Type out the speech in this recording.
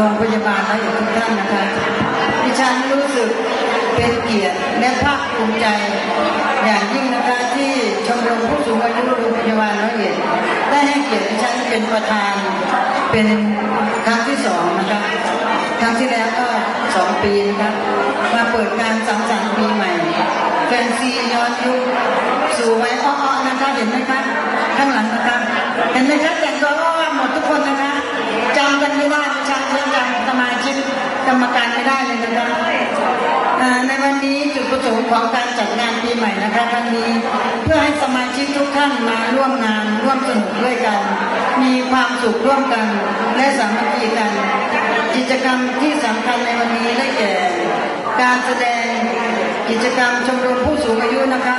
โรงพยาบาลและอีกทุกท่านนะคะดิฉันรู้สึกเป็นเกียรติและภาคภูมิใจ อย่างยิ่งนะคะที่ชมรมผู้สูงอายุโรงพยาบาลร้อยเอ็ดได้ให้เกียรติดิฉันเป็นประธานเป็นครั้งที่สองนะคะครั้งที่แล้วก็สองปีนะคะมาเปิดการสังสรรค์ปีใหม่แฟนซีย้อนยุคสู่ไว้อ้อๆนะคะเห็นไหมคะข้างหลังนะคะเห็นไหมคะแต่งตัวอ้อ ของการจัดงานปีใหม่นะคะครั้งนี้ เพื่อให้สมาชิกทุกท่านมาร่วมงานร่วมสนุกด้วยกัน มีความสุขร่วมกัน และสามัคคีกัน กิจกรรมที่สำคัญในวันนี้ได้แก่ การแสดงกิจกรรมชมรมผู้สูงอายุนะคะ